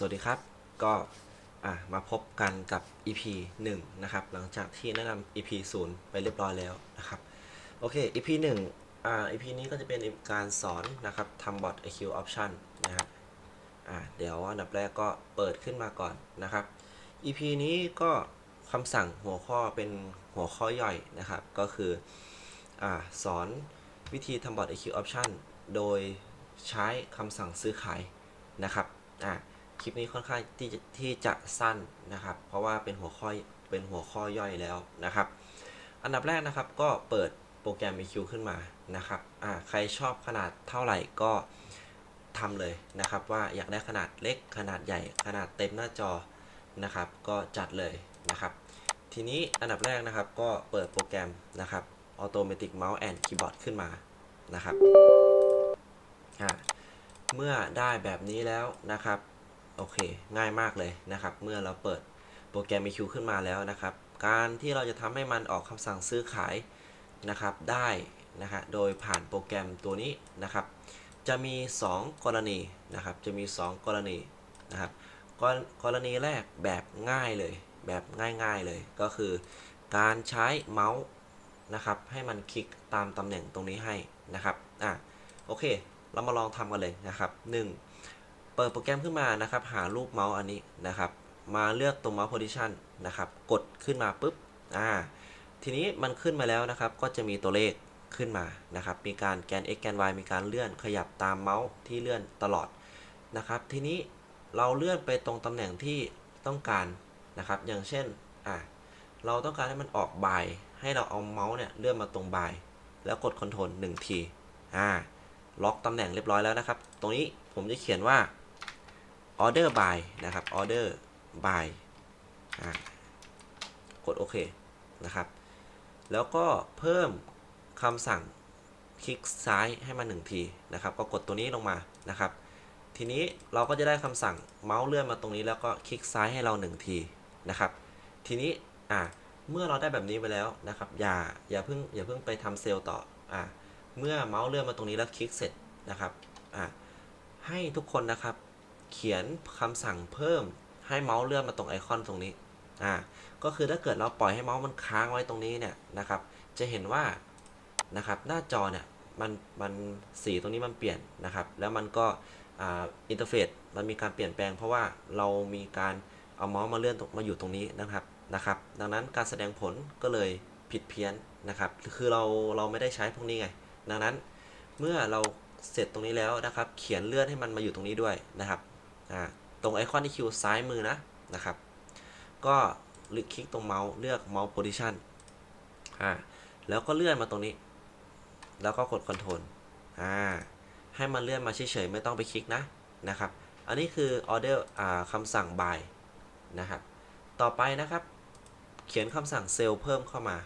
สวัสดีครับ ก็มาพบกันกับ EP 1 นะครับ หลังจากที่แนะนำ EP 0 ไปเรียบร้อยแล้วนะครับ โอเค EP 1อ่า EP นี้ก็จะเป็นการสอนนะครับทำบอท IQ option นะครับอ่าเดี๋ยวอันดับแรกก็เปิดขึ้นมาก่อนนะครับ EP นี้ก็คำสั่งหัวข้อเป็นหัวข้อย่อยนะครับ ก็คืออ่าสอนวิธีทำบอท IQ option โดยใช้คำสั่งซื้อขายนะครับอ่า คลิปนี้ค่อนข้างที่จะที่จะสั้นนะครับ เพราะว่าเป็นหัวข้อเป็นหัวข้อย่อยแล้วนะครับ อันดับแรกนะครับก็เปิดโปรแกรม EQ ขึ้นมานะครับอ่าใครชอบขนาดเท่าไหร่ก็ทำเลยนะครับ ว่าอยากได้ขนาดเล็กขนาดใหญ่ขนาดเต็มหน้าจอนะครับ ก็จัดเลยนะครับ ทีนี้อันดับแรกนะครับก็เปิดโปรแกรมนะครับ Automatic Mouse and Keyboard ขึ้นมานะครับเมื่อได้แบบนี้แล้วนะครับ โอเค ง่ายมากเลยนะครับ เมื่อเราเปิดโปรแกรม EQ ขึ้นมาแล้วนะครับ การที่เราจะทำให้มันออกคำสั่งซื้อขายนะครับได้นะฮะโดยผ่านโปรแกรมตัวนี้นะครับ จะมี 2 กรณีนะครับ จะมี 2 กรณีนะครับกรกรณีแรกแบบง่ายเลย แบบง่ายๆเลยก็คือ การใช้เมาส์นะครับให้มันคลิกตามตำแหน่งตรงนี้ให้นะครับอะโอเค เรามาลองทำกันเลยนะครับ 1 เปิดโปรแกรมขึ้นมานะครับ หารูปเมาส์อันนี้นะครับ มาเลือกตรง mouse position นะครับ กดขึ้นมาปุ๊บอ่าทีนี้มันขึ้นมาแล้วนะครับ ก็จะมีตัวเลขขึ้นมานะครับ มีการแกน x แกน y มีการเลื่อนขยับตามเมาส์ที่เลื่อนตลอดนะครับ ทีนี้เราเลื่อนไปตรงตำแหน่งที่ต้องการนะครับ อย่างเช่นอ่าเราต้องการให้มันออกบาย ให้เราเอาเมาส์เนี่ยเลื่อนมาตรงบาย แล้วกด Ctrl 1ทีอ่าล็อกตำแหน่งเรียบร้อยแล้วนะครับ ตรงนี้ผมจะเขียนว่า order by นะครับ order by กดโอเคนะครับ แล้วก็เพิ่มคำสั่งคลิกซ้ายให้มา1ทีนะครับ ก็กดตัวนี้ลงมานะครับ ทีนี้เราก็จะได้คำสั่งเมาส์เลื่อนมาตรงนี้แล้วก็คลิกซ้ายให้เรา 1 ทีนะครับ ทีนี้อ่าเมื่อเราได้แบบนี้ไปแล้วนะครับ อย่าอย่าเพิ่งอย่าเพิ่งไปทำเซลล์ต่ออ่าเมื่อเมาส์เลื่อนมาตรงนี้แล้วคลิกเสร็จนะครับอ่าให้ทุกคนนะครับ เขียนคำสั่งเพิ่มให้เมาส์เลื่อนมาตรงไอคอนตรงนี้อ่าก็คือถ้าเกิดเราปล่อยให้เมาส์มันค้างไว้ตรงนี้เนี่ยนะครับจะเห็นว่านะครับหน้าจอเนี่ยมันมันสีตรงนี้มันเปลี่ยนนะครับ แล้วมันก็อ่าอินเทอร์เฟซมันมีการเปลี่ยนแปลงเพราะว่าเรามีการเอาเมาส์มาเลื่อนมาอยู่ตรงนี้นะครับนะครับ ดังนั้นการแสดงผลก็เลยผิดเพี้ยนนะครับคือเราเราไม่ได้ใช้พวกนี้ไง ดังนั้นเมื่อเราเสร็จตรงนี้แล้วนะครับ เขียนเลื่อนให้มันมาอยู่ตรงนี้ด้วยนะครับ อ่าตรงไอคอนที่คิวซ้ายมือนะนะครับ ก็คลิกตรงเมาส์เลือกเมาส์โพซิชันอ่าแล้วก็เลื่อนมาตรงนี้ แล้วก็กดคอนโทรลอ่าให้มันเลื่อนมาเฉยๆไม่ต้องไปคลิกนะนะครับ อันนี้คือออเดอร์อ่าคำสั่ง by นะครับ ต่อไปนะครับ เขียนคำสั่งเซลล์เพิ่มเข้ามา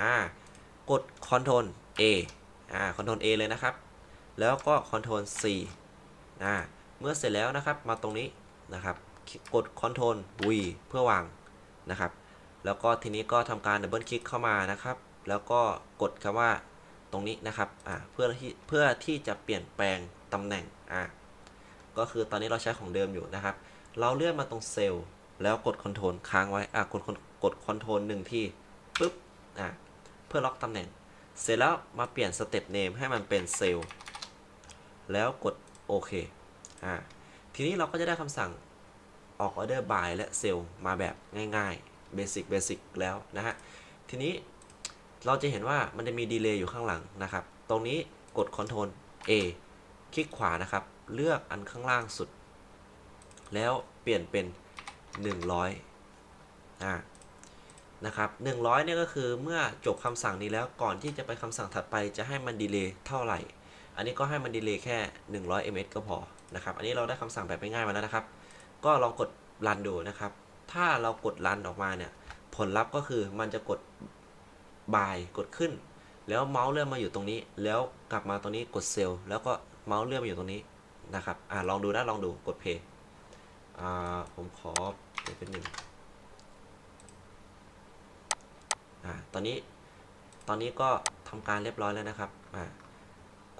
อ่ากด Ctrl A อ่า Ctrl A เลยนะครับ แล้วก็ Ctrl C อ่า เมื่อเสร็จแล้วนะครับมาตรงนี้นะครับกด Ctrl V เพื่อวางนะครับแล้วก็ทีนี้ก็ทำการดับเบิลคลิกเข้ามานะครับ แล้วก็กดคำว่าตรงนี้นะครับอ่าเพื่อที่เพื่อที่จะเปลี่ยนแปลงตำแหน่งอ่าก็คือตอนนี้เราใช้ของเดิมอยู่นะครับ เราเลื่อนมาตรงเซลล์แล้วกด Ctrl ค้างไว้อะกดกด Ctrl หนึ่งที่ปุ๊บอะเพื่อล็อกตำแหน่ง เสร็จแล้วมาเปลี่ยนสเต็ปเนมให้มันเป็นเซลล์แล้วกดโอเค อ่าทีนี้เราก็จะได้คำสั่งออกออเดอร์บายและเซลมาแบบง่ายๆเบสิกเบสิกแล้วนะฮะ ทีนี้เราจะเห็นว่ามันจะมีดีเลย์อยู่ข้างหลังนะครับ ตรงนี้กด Ctrl A คลิกขวานะครับ เลือกอันข้างล่างสุด แล้วเปลี่ยนเป็น 100อ่านะครับ100เนี่ยก็คือเมื่อจบคำสั่งนี้แล้วก่อนที่จะไปคำสั่งถัดไปจะให้มันดีเลย์เท่าไหร่ อันนี้ก็ให้มันดีเลย์แค่ 100 ms ก็พอนะครับ อันนี้เราได้คำสั่งแบบง่ายๆมาแล้วนะครับ ก็ลองกดรันดูนะครับ ถ้าเรากดรันออกมาเนี่ย ผลลัพธ์ก็คือมันจะกดบายกดขึ้น แล้วเมาส์เลื่อนมาอยู่ตรงนี้ แล้วกลับมาตรงนี้กดเซลล์แล้วก็เมาส์เลื่อนมาอยู่ตรงนี้นะครับ อ่าลองดูนะลองดูกดเพย์อ่าผมขอเดี๋ยวเป็นหนึ่งอ่าตอนนี้ตอนนี้ก็ทำการเรียบร้อยแล้วนะครับอ่า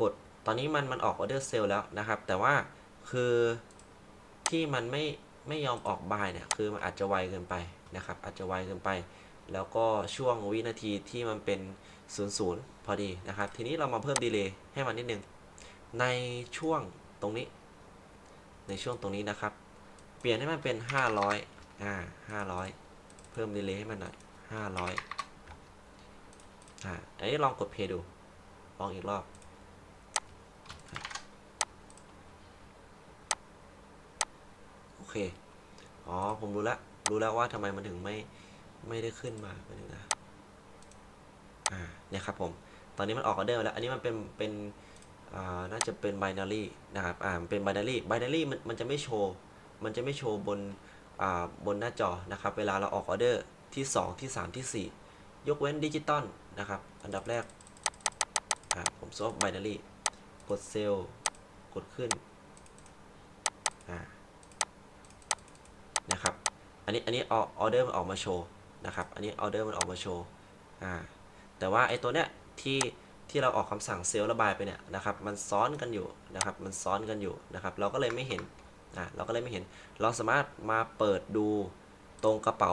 กดตอนนี้มันมันออกออเดอร์เซลแล้วนะครับ แต่ว่าคือที่มันไม่ไม่ยอมออกบายเนี่ยคือมันอาจจะไวเกินไปนะครับ อาจจะไวเกินไป แล้วก็ช่วงวินาทีที่มันเป็น0 0พอดีนะครับ ทีนี้เรามาเพิ่มดีเลย์ให้มันนิดนึง ในช่วงตรงนี้ ในช่วงตรงนี้นะครับ เปลี่ยนให้มันเป็น 500อ่า500 เพิ่มดีเลย์ให้มันหน่อย500อ่าอันนี้ลองกดเพย์ดูลองอีกรอบ โอ เค อ๋อ ผมรู้แล้วรู้แล้วว่าทำไมมันถึงไม่ ไม่ได้ขึ้นมาเป็นนะ อ่า เนี่ยครับผม ตอนนี้มันออกออเดอร์แล้ว อันนี้มันเป็น เป็น อ่า น่าจะเป็น binary นะครับ อ่า มันเป็น binary binary มัน มันจะไม่โชว์ มันจะไม่โชว์บน อ่า บนหน้าจอ นะครับ เวลาเราออกออเดอร์ที่ 2 ที่ 3 ที่ 4 ยกเว้นดิจิตอลนะครับ อันดับแรก อ่า ผมซอฟ binary กดเซลล์ กดขึ้น อ่า นะครับ อันนี้อันนี้ออเดอร์มันออกมาโชว์นะครับ อันนี้ออเดอร์มันออกมาโชว์อ่าแต่ว่าไอ้ตัวเนี้ยที่ที่เราออกคำสั่งเซลล์ระบายไปเนี่ยนะครับ มันซ้อนกันอยู่นะครับ มันซ้อนกันอยู่นะครับ เราก็เลยไม่เห็นอ่าเราก็เลยไม่เห็น เราสามารถมาเปิดดูตรงกระเป๋า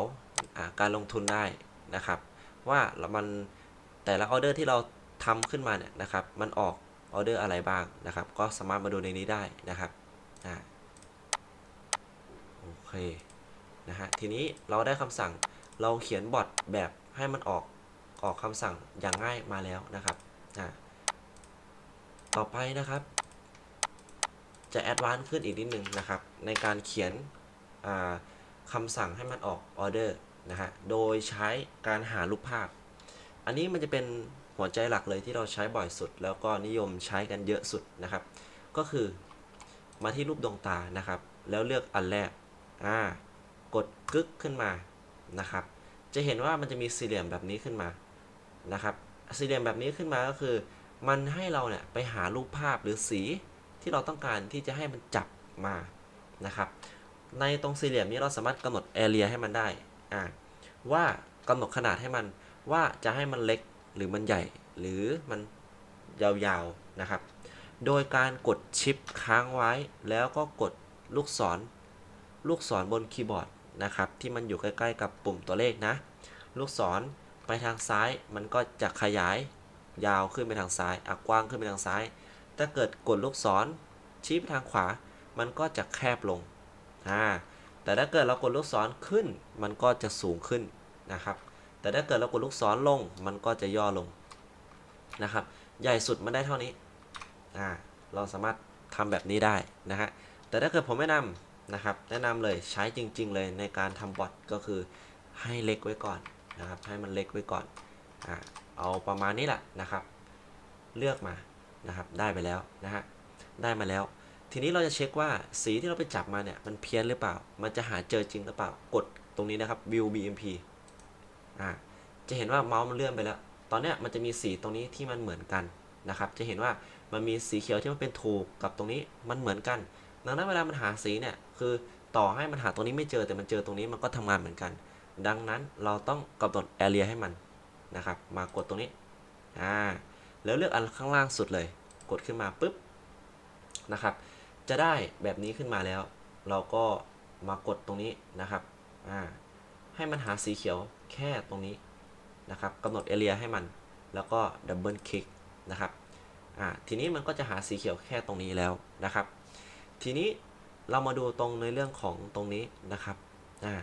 อ่าการลงทุนได้นะครับ ว่ามันแต่ละออเดอร์ที่เราทำขึ้นมาเนี่ยนะครับ มันออกออเดอร์อะไรบ้างนะครับ ก็สามารถมาดูในนี้ได้นะครับอ่าโอเค นะฮะ ทีนี้เราได้คำสั่งเราเขียนบอทแบบให้มันออกออกคำสั่งอย่างง่ายมาแล้วนะครับอ่าต่อไปนะครับ จะแอดวานซ์ขึ้นอีกนิดนึงนะครับ ในการเขียนอ่าคำสั่งให้มันออกออเดอร์นะฮะ โดยใช้การหารูปภาพ อันนี้มันจะเป็นหัวใจหลักเลยที่เราใช้บ่อยสุด แล้วก็นิยมใช้กันเยอะสุดนะครับ ก็คือมาที่รูปดวงตานะครับ แล้วเลือกอันแรกอ่า กดกึกขึ้นมานะครับ จะเห็นว่ามันจะมีสี่เหลี่ยมแบบนี้ขึ้นมานะครับ สี่เหลี่ยมแบบนี้ขึ้นมาก็คือ มันให้เราเนี่ยไปหารูปภาพหรือสีที่เราต้องการที่จะให้มันจับมานะครับ ในตรงสี่เหลี่ยมนี้เราสามารถกำหนด area ให้มันได้อ่าว่ากำหนดขนาดให้มันว่าจะให้มันเล็กหรือมันใหญ่หรือมันยาวๆนะครับ โดยการกดชิปค้างไว้แล้วก็กดลูกศร ลูกศรบนคีย์บอร์ด นะครับ ที่มันอยู่ใกล้ๆกับปุ่มตัวเลขนะ ลูกศรไปทางซ้ายมันก็จะขยายยาวขึ้นไปทางซ้ายอะกว้างขึ้นไปทางซ้าย ถ้าเกิดกดลูกศรชี้ไปทางขวา มันก็จะแคบลงอ่าแต่ถ้าเกิดเรากดลูกศรขึ้น มันก็จะสูงขึ้นนะครับ แต่ถ้าเกิดเรากดลูกศรลง มันก็จะย่อลงนะครับ ใหญ่สุดมันได้เท่านี้อ่าเราสามารถทำแบบนี้ได้นะฮะ แต่ถ้าเกิดผมแนะนำ นะครับ แนะนำเลยใช้จริง ๆ เลยในการทำบอทก็คือให้เล็กไว้ก่อนนะครับ ให้มันเล็กไว้ก่อนอ่าเอาประมาณนี้แหละนะครับ เลือกมานะครับได้ไปแล้วนะฮะได้มาแล้ว ทีนี้เราจะเช็คว่าสีที่เราไปจับมาเนี่ยมันเพี้ยนหรือเปล่า มันจะหาเจอจริงหรือเปล่ากดตรงนี้นะครับ view bmp อ่าจะเห็นว่าเมาส์มันเลื่อนไปแล้ว ตอนเนี้ยมันจะมีสีตรงนี้ที่มันเหมือนกันนะครับ จะเห็นว่ามันมีสีเขียวที่มันเป็นถูกกับตรงนี้มันเหมือนกัน ดังนั้นเวลามันหาสีเนี่ย คือต่อให้มันหาตรงนี้ไม่เจอแต่มันเจอตรงนี้มันก็ทำงานเหมือนกัน ดังนั้นเราต้องกำหนด area ให้มันนะครับ มากดตรงนี้อ่าแล้วเลือกอันข้างล่างสุดเลย กดขึ้นมาปุ๊บนะครับ จะได้แบบนี้ขึ้นมาแล้ว เราก็มากดตรงนี้นะครับอ่าให้มันหาสีเขียวแค่ตรงนี้นะครับกำหนด area ให้มัน แล้วก็ดับเบิลคลิกนะครับอ่าทีนี้มันก็จะหาสีเขียวแค่ตรงนี้แล้วนะครับ ทีนี้ เรามาดูตรงในเรื่องของตรงนี้นะครับอ่า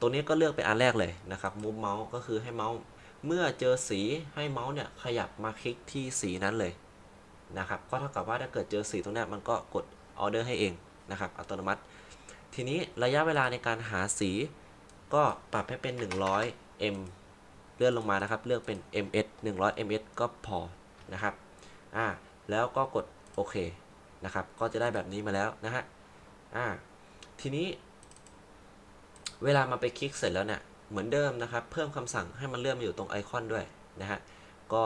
ตรงนี้ก็เลือกเป็นอันแรกเลยนะครับมูฟเมาส์ก็คือให้เมาส์เมื่อเจอสีให้เมาส์เนี่ยขยับมาคลิกที่สีนั้นเลยนะครับก็เท่ากับว่าถ้าเกิดเจอสีตรงนี้มันก็กดออเดอร์ให้เองนะครับอัตโนมัติ ทีนี้ระยะเวลาในการหาสี ก็ปรับให้เป็น 100 m เลื่อนลงมานะครับ เลือกเป็น ms 100 ms ก็พอนะครับอ่าแล้วก็กดโอเคนะครับ ก็จะได้แบบนี้มาแล้วนะฮะ อ่าทีนี้ เวลามาไปคลิกเสร็จแล้วเนี่ยเหมือนเดิมนะครับ เพิ่มคำสั่งให้มันเลื่อนมาอยู่ตรงไอคอนด้วยนะฮะก็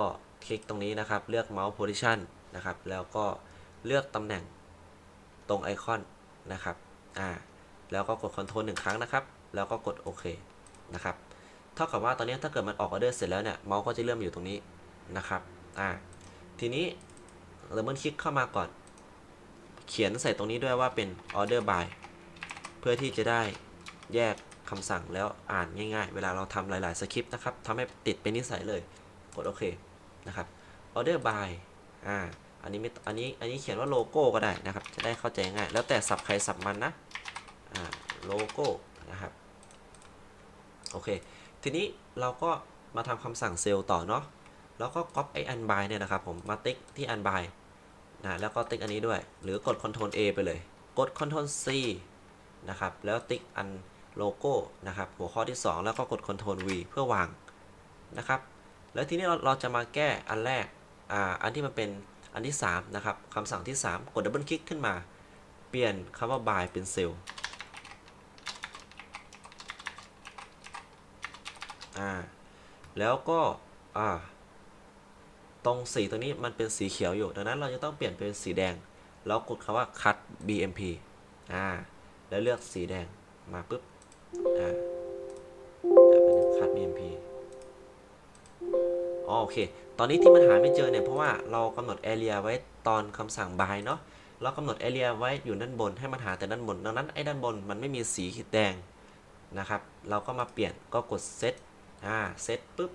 คลิกตรงนี้นะครับ เลือก mouse position นะครับ แล้วก็เลือกตำแหน่งตรงไอคอนนะครับอ่าแล้วก็กด Ctrl หนึ่งครั้งนะครับ แล้วก็กดโอเคนะครับเท่ากับว่าตอนนี้ถ้าเกิดมันออกออเดอร์เสร็จแล้วเนี่ยเมาส์ก็จะเลื่อนมาอยู่ตรงนี้นะครับอ่าทีนี้ดับเบิลคลิกเข้ามาก่อน เขียนใส่ตรงนี้ด้วยว่าเป็น order by เพื่อที่จะได้แยกคำสั่งแล้วอ่านง่ายๆ เวลาเราทำหลายๆสคริปต์นะครับทำให้ติดเป็นนิสัยเลย กดโอเคนะครับ order by อ่าอันนี้ไม่อันนี้อันนี้เขียนว่าโลโก้ก็ได้นะครับ จะได้เข้าใจง่าย แล้วแต่สับใครสับมันนะอ่าโลโก้นะครับโอเค ทีนี้เราก็มาทำคำสั่งเซลล์ต่อเนาะแล้วก็ก๊อปไออันบายเนี่ยนะครับผมมาติ๊กที่อันบาย นะแล้วก็ติ๊กอันนี้ด้วย หรือกด Ctrl A ไปเลย กด Ctrl C นะครับแล้วติ๊กอันโลโก้นะครับหัวข้อที่ 2 แล้วก็กด Ctrl V เพื่อวางนะครับแล้วทีนี้เราเราจะมาแก้อันแรกอ่าอันที่มันเป็นอันที่3นะครับคำสั่งที่ 3 กดดับเบิลคลิกขึ้นมา เปลี่ยนคำว่า by เป็นเซลล์อ่าแล้วก็อ่า ตรงสีตรงนี้มันเป็นสีเขียวอยู่ ดังนั้นเราจะต้องเปลี่ยนเป็นสีแดง แล้วกดคำว่า cut bmp อ่า แล้วเลือกสีแดงมาปุ๊บ อ่าเดี๋ยวไปนึง cut bmp อ๋อโอเค ตอนนี้ที่มันหาไม่เจอเนี่ย เพราะว่าเรากำหนด area ไว้ตอนคำสั่ง by เนาะเรากำหนด area ไว้อยู่ด้านบนให้มันหาแต่ด้านบน ดังนั้นไอ้ด้านบนมันไม่มีสีแดงนะครับ เราก็มาเปลี่ยนก็กด set อ่า set ปุ๊บ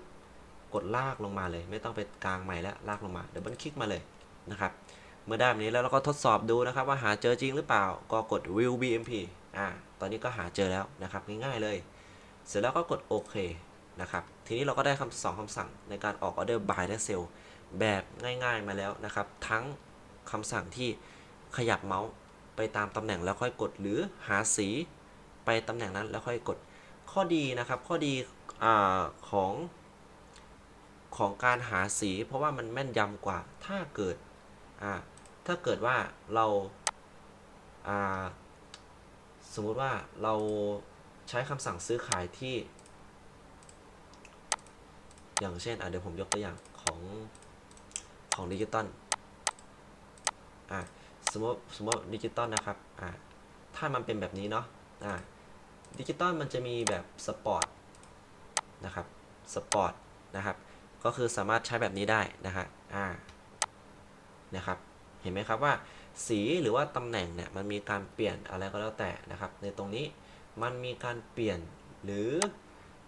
กดลากลงมาเลย ไม่ต้องไปกลางใหม่แล้วลากลงมาเดี๋ยวมันคลิกมาเลยนะครับ เมื่อได้แบบนี้แล้วเราก็ทดสอบดูนะครับ ว่าหาเจอจริงหรือเปล่า ก็กด view bmp อ่าตอนนี้ก็หาเจอแล้วนะครับง่ายๆเลย เสร็จแล้วก็กดโอเคนะครับทีนี้เราก็ได้คำสองคำสั่งในการออกออเดอร์ buy และ sell แบบง่ายๆมาแล้วนะครับ ทั้งคำสั่งที่ขยับเมาส์ไปตามตำแหน่งแล้วค่อยกดหรือหาสีไปตำแหน่งนั้นแล้วค่อยกดข้อดีนะครับ ข้อดีอของ ของการหาสี เพราะว่ามันแม่นยำกว่า ถ้าเกิด อ่า ถ้าเกิดว่าเรา อ่า สมมุติว่าเราใช้คำสั่งซื้อขายที่ อย่างเช่น อะเดี๋ยวผมยกตัวอย่างของของดิจิตอล อะสมมติสมมติดิจิตอลนะครับ อะถ้ามันเป็นแบบนี้เนาะ อะดิจิตอลมันจะมีแบบสปอร์ตนะครับ สปอร์ตนะครับ ก็คือสามารถใช้แบบนี้ได้นะฮะอ่านะครับเห็นไหมครับว่า สีหรือว่าตำแหน่งเนี่ยมันมีการเปลี่ยนอะไรก็แล้วแต่นะครับ ในตรงนี้มันมีการเปลี่ยนหรือ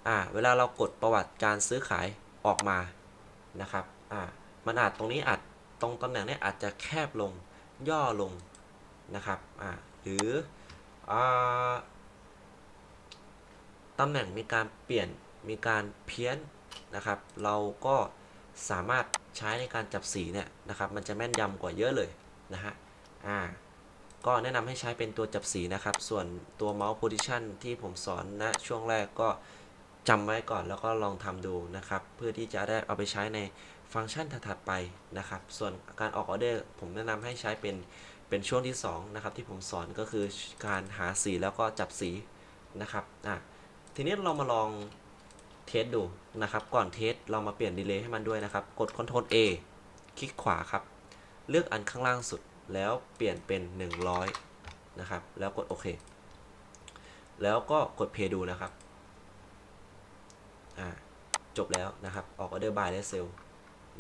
อ่าเวลาเรากดประวัติการซื้อขายออกมานะครับอ่ามันอาจตรงนี้อาจตรงตำแหน่งเนี้อาจจะแคบลงย่อลงนะครับอ่าหรืออ่าตำแหน่งมีการเปลี่ยนมีการเพี้ยน นะครับ เราก็สามารถใช้ในการจับสีเนี่ยนะครับ มันจะแม่นยำกว่าเยอะเลยนะฮะ อ่า ก็แนะนำให้ใช้เป็นตัวจับสีนะครับ ส่วนตัวเมาส์โพซิชันที่ผมสอนณนะช่วงแรกก็จำไว้ก่อนแล้วก็ลองทำดูนะครับ เพื่อที่จะได้เอาไปใช้ในฟังก์ชันถัดๆไปนะครับ ส่วนการออกออเดอร์ผมแนะนำให้ใช้เป็นเป็นช่วงที่2นะครับที่ผมสอนก็คือการหาสีแล้วก็จับสีนะครับ อ่าทีนี้เรามาลองเทสดู นะครับ ก่อนเทสเรามาเปลี่ยนดีเลย์ให้มันด้วยนะครับ กด Ctrl A คลิกขวาครับ เลือกอันข้างล่างสุดแล้วเปลี่ยนเป็น 100 นะครับ แล้วกดโอเค แล้วก็กดเพย์ดูนะครับ อ่า จบแล้วนะครับ ออกออเดอร์บายและเซล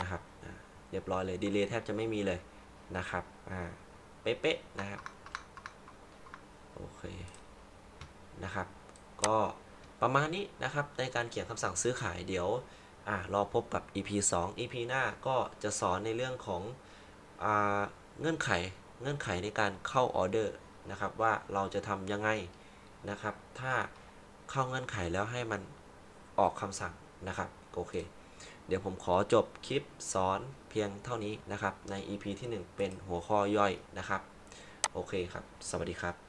นะครับอ่าเรียบร้อยเลย ดีเลย์แทบจะไม่มีเลยนะครับ อ่า เป๊ะๆนะครับ โอเค นะครับ ก็ ประมาณนี้นะครับในการเขียนคำสั่งซื้อขายเดี๋ยวอ่ารอพบกับ EP 2 EP หน้าก็จะสอนในเรื่องของอ่าเงื่อนไขเงื่อนไขในการเข้าออเดอร์นะครับว่าเราจะทำยังไงนะครับ ถ้าเข้าเงื่อนไขแล้วให้มันออกคำสั่งนะครับโอเค เดี๋ยวผมขอจบคลิปสอนเพียงเท่านี้นะครับใน EP ที่ 1 เป็นหัวข้อย่อยนะครับ โอเคครับ สวัสดีครับ